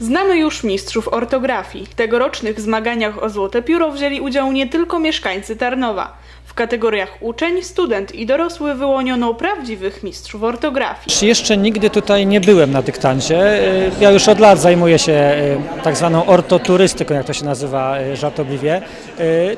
Znamy już mistrzów ortografii. W tegorocznych zmaganiach o Złote Pióro wzięli udział nie tylko mieszkańcy Tarnowa. Kategoriach uczeń, student i dorosły wyłoniono prawdziwych mistrzów ortografii. Jeszcze nigdy tutaj nie byłem na dyktancie. Y, Ja już od lat zajmuję się y, tak zwaną ortoturystyką, jak to się nazywa y, żartobliwie.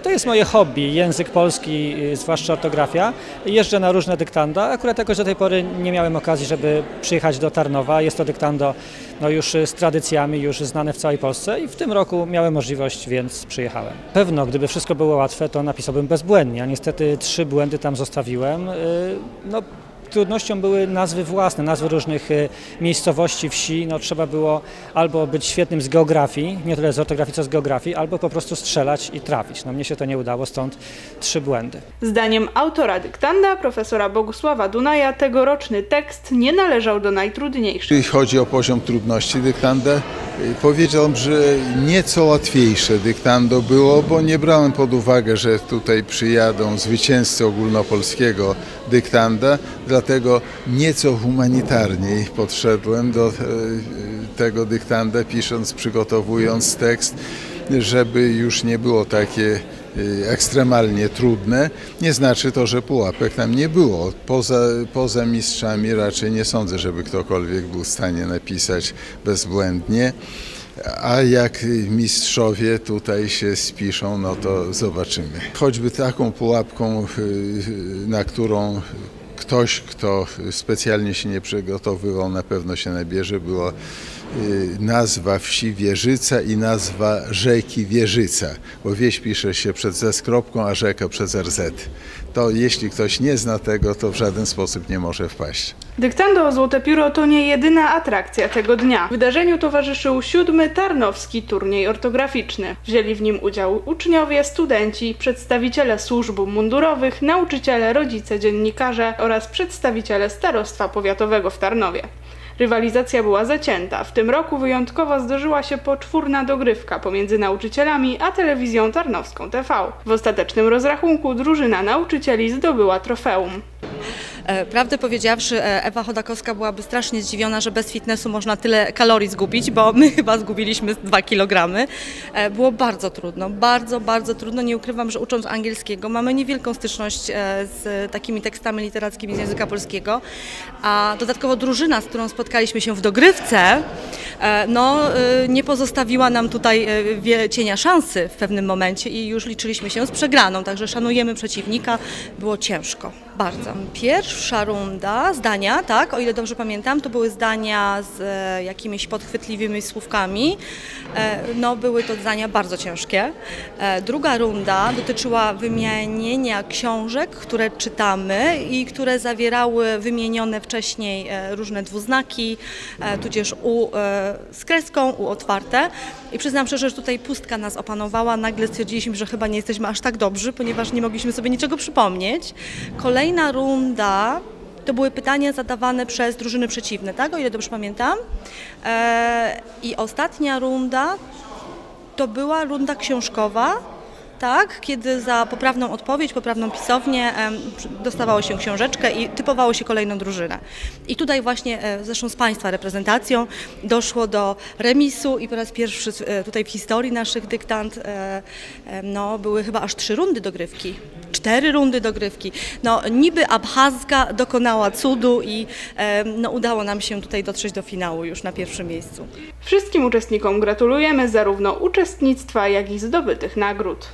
To jest moje hobby, język polski, zwłaszcza ortografia. Jeżdżę na różne dyktanda. Akurat jakoś do tej pory nie miałem okazji, żeby przyjechać do Tarnowa. Jest to dyktando no już z tradycjami, już znane w całej Polsce i w tym roku miałem możliwość, więc przyjechałem. Pewno, gdyby wszystko było łatwe, to napisałbym bezbłędnie, a niestety trzy błędy tam zostawiłem. Y, No, trudnością były nazwy własne, nazwy różnych y, miejscowości, wsi. No, trzeba było albo być świetnym z geografii, nie tyle z ortografii, co z geografii, albo po prostu strzelać i trafić. No, mnie się to nie udało, stąd trzy błędy. Zdaniem autora dyktanda, profesora Bogusława Dunaja, tegoroczny tekst nie należał do najtrudniejszych. Jeśli chodzi o poziom trudności dyktanda, y, powiedziałbym, że nieco łatwiejsze dyktando było, bo nie brałem pod uwagę, że tutaj przyjadą zwycięzcy ogólnopolskiego dyktanda, dlatego nieco humanitarniej podszedłem do e, tego dyktanda, pisząc, przygotowując tekst, żeby już nie było takie y, ekstremalnie trudne. Nie znaczy to, że pułapek tam nie było. Poza, poza mistrzami raczej nie sądzę, żeby ktokolwiek był w stanie napisać bezbłędnie. A jak mistrzowie tutaj się spiszą, no to zobaczymy. Choćby taką pułapką, y, na którą ktoś, kto specjalnie się nie przygotowywał, na pewno się nabierze, była y, nazwa wsi Wieżyca i nazwa rzeki Wieżyca, bo wieś pisze się przed ze skropką, a rzeka przez RZ. To jeśli ktoś nie zna tego, to w żaden sposób nie może wpaść. Dyktando Złote Pióro to nie jedyna atrakcja tego dnia. Wydarzeniu towarzyszył siódmy Tarnowski Turniej Ortograficzny. Wzięli w nim udział uczniowie, studenci, przedstawiciele służb mundurowych, nauczyciele, rodzice, dziennikarze oraz przedstawiciele Starostwa Powiatowego w Tarnowie. Rywalizacja była zacięta. W tym roku wyjątkowo zdarzyła się poczwórna dogrywka pomiędzy nauczycielami a telewizją tarnowską TV. W ostatecznym rozrachunku drużyna nauczycieli zdobyła trofeum. E, Prawdę powiedziawszy, e, Ewa Chodakowska byłaby strasznie zdziwiona, że bez fitnessu można tyle kalorii zgubić, bo my chyba zgubiliśmy 2 kg. E, Było bardzo trudno, bardzo, bardzo trudno. Nie ukrywam, że ucząc angielskiego mamy niewielką styczność z takimi tekstami literackimi z języka polskiego, a dodatkowo drużyna, z którą spotkaliśmy się w dogrywce, no, nie pozostawiła nam tutaj cienia szansy w pewnym momencie i już liczyliśmy się z przegraną, także szanujemy przeciwnika. Było ciężko, bardzo. Pierwsza runda, zdania, tak, o ile dobrze pamiętam, to były zdania z e, jakimiś podchwytliwymi słówkami. E, no, były to zdania bardzo ciężkie. E, druga runda dotyczyła wymienienia książek, które czytamy i które zawierały wymienione wcześniej różne dwuznaki, tudzież U z kreską, U otwarte. I przyznam szczerze, że tutaj pustka nas opanowała. Nagle stwierdziliśmy, że chyba nie jesteśmy aż tak dobrzy, ponieważ nie mogliśmy sobie niczego przypomnieć. Kolejna runda to były pytania zadawane przez drużyny przeciwne, tak? O ile dobrze pamiętam. E, I ostatnia runda to była runda książkowa, tak, kiedy za poprawną odpowiedź, poprawną pisownię dostawało się książeczkę i typowało się kolejną drużynę. I tutaj właśnie, e, zresztą z Państwa reprezentacją, doszło do remisu i po raz pierwszy e, tutaj w historii naszych dyktant e, no, były chyba aż trzy rundy dogrywki. Cztery rundy dogrywki. No, niby Abchazka dokonała cudu i no, udało nam się tutaj dotrzeć do finału już na pierwszym miejscu. Wszystkim uczestnikom gratulujemy zarówno uczestnictwa, jak i zdobytych nagród.